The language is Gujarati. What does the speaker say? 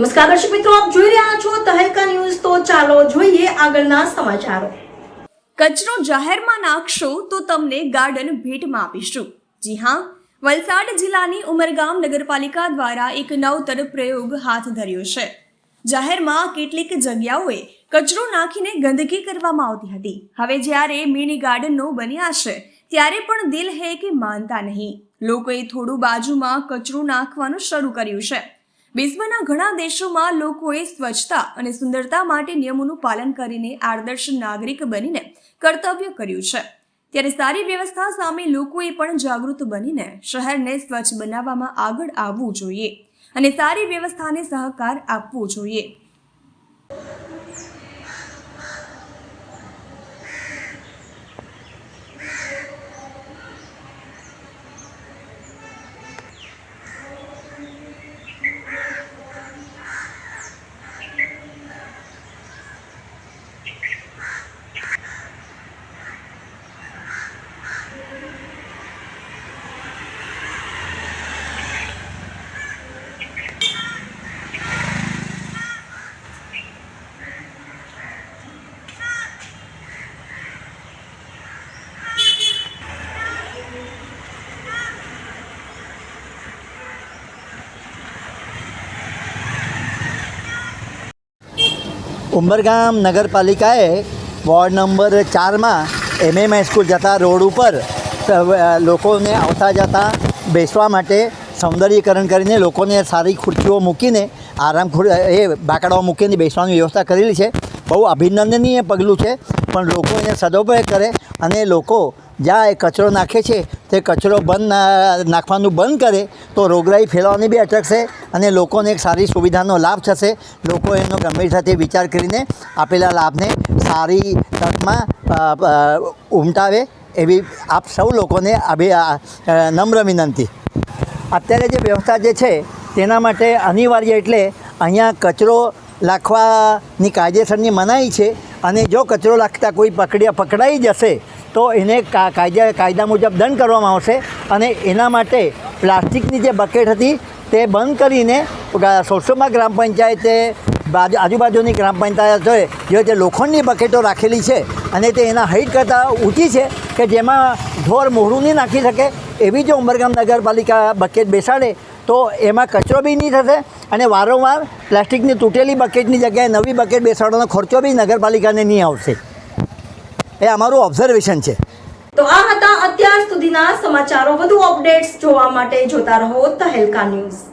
નમસ્કાર દર્શક મિત્રો, આપ જોઈ રહ્યા છો તહેલકા ન્યૂઝ. તો ચાલો જોઈએ આગળના સમાચારો. કચરો જાહેરમાં નાખશો તો તમને ગાર્ડન ભેટમાં આપીશું. જી હા, વલસાડ જિલ્લાની ઉમરગામ નગરપાલિકા દ્વારા એક નવતર પ્રયોગ હાથ ધર્યો છે. જાહેરમાં કેટલીક જગ્યાઓએ કચરો નાખીને ગંદકી કરવામાં આવતી હતી. હવે જ્યારે મિની ગાર્ડનો બન્યા છે, ત્યારે પણ દિલ હે કે માનતા નહીં. લોકોએ થોડું બાજુમાં કચરો નાખવાનું શરૂ કર્યું છે. વિશ્વના ઘણા દેશોમાં લોકોએ સ્વચ્છતા અને સુંદરતા માટે નિયમોનું પાલન કરીને આદર્શ નાગરિક બનીને કર્તવ્ય કર્યું છે. ત્યારે સારી વ્યવસ્થા સામે લોકોએ પણ જાગૃત બનીને શહેરને સ્વચ્છ બનાવવામાં આગળ આવવું જોઈએ અને સારી વ્યવસ્થાને સહકાર આપવો જોઈએ. ઉંબરગામ નગરપાલિકાએ વોર્ડ નંબર ચારમાં એમએમ સ્કૂલ જતા રોડ ઉપર લોકોને આવતા જતા બેસવા માટે સૌંદર્યીકરણ કરીને લોકોને સારી ખુરશીઓ મૂકીને, આરામ એ બાકડાઓ મૂકીને બેસવાની વ્યવસ્થા કરેલી છે. બહુ અભિનંદનીય પગલું છે, પણ લોકો એને સદુપયોગ કરે અને લોકો જ્યાં એ કચરો નાખે છે, તે કચરો બંધ નાખવાનું બંધ કરે, તો રોગરાઈ ફેલાવાની બી અટકશે અને લોકોને એક સારી સુવિધાનો લાભ થશે. લોકો એનો ગંભીરતાથી વિચાર કરીને આપેલા લાભને સારી તકમાં ઉમટાવે એવી આપ સૌ લોકોને અભિ નમ્ર વિનંતી. અત્યારે જે વ્યવસ્થા જે છે, તેના માટે અનિવાર્ય એટલે અહીંયા કચરો લાખવાની કાયદેસરની મનાઈ છે અને જો કચરો લાગતા કોઈ પકડ્યા પકડાઈ જશે તો એને કાયદા કાયદા મુજબ દંડ કરવામાં આવશે અને એના માટે પ્લાસ્ટિકની જે બકેટ હતી તે બંધ કરીને સોરસોમાં ગ્રામ પંચાયતે બાજુ આજુબાજુની ગ્રામ પંચાયતોએ જે તે લોખંડની બકેટો રાખેલી છે અને તે એના હાઈટ કરતાં ઊંચી છે કે જેમાં ઢોર મોહરું નહીં નાખી શકે એવી જો ઉમરગામ નગરપાલિકા બકેટ બેસાડે, તો એમાં કચરો બી નહીં થશે અને વારંવાર પ્લાસ્ટિકની તૂટેલી બકેટની જગ્યાએ નવી બકેટ બેસાડવાનો ખર્ચો બી નગરપાલિકાને નહીં આવશે. એ અમારું ઓબ્ઝર્વેશન છે. તો આ હતા અત્યાર સુધીના સમાચારો. વધુ અપડેટ્સ જોવા માટે જોતા રહો તહેલકા ન્યૂઝ.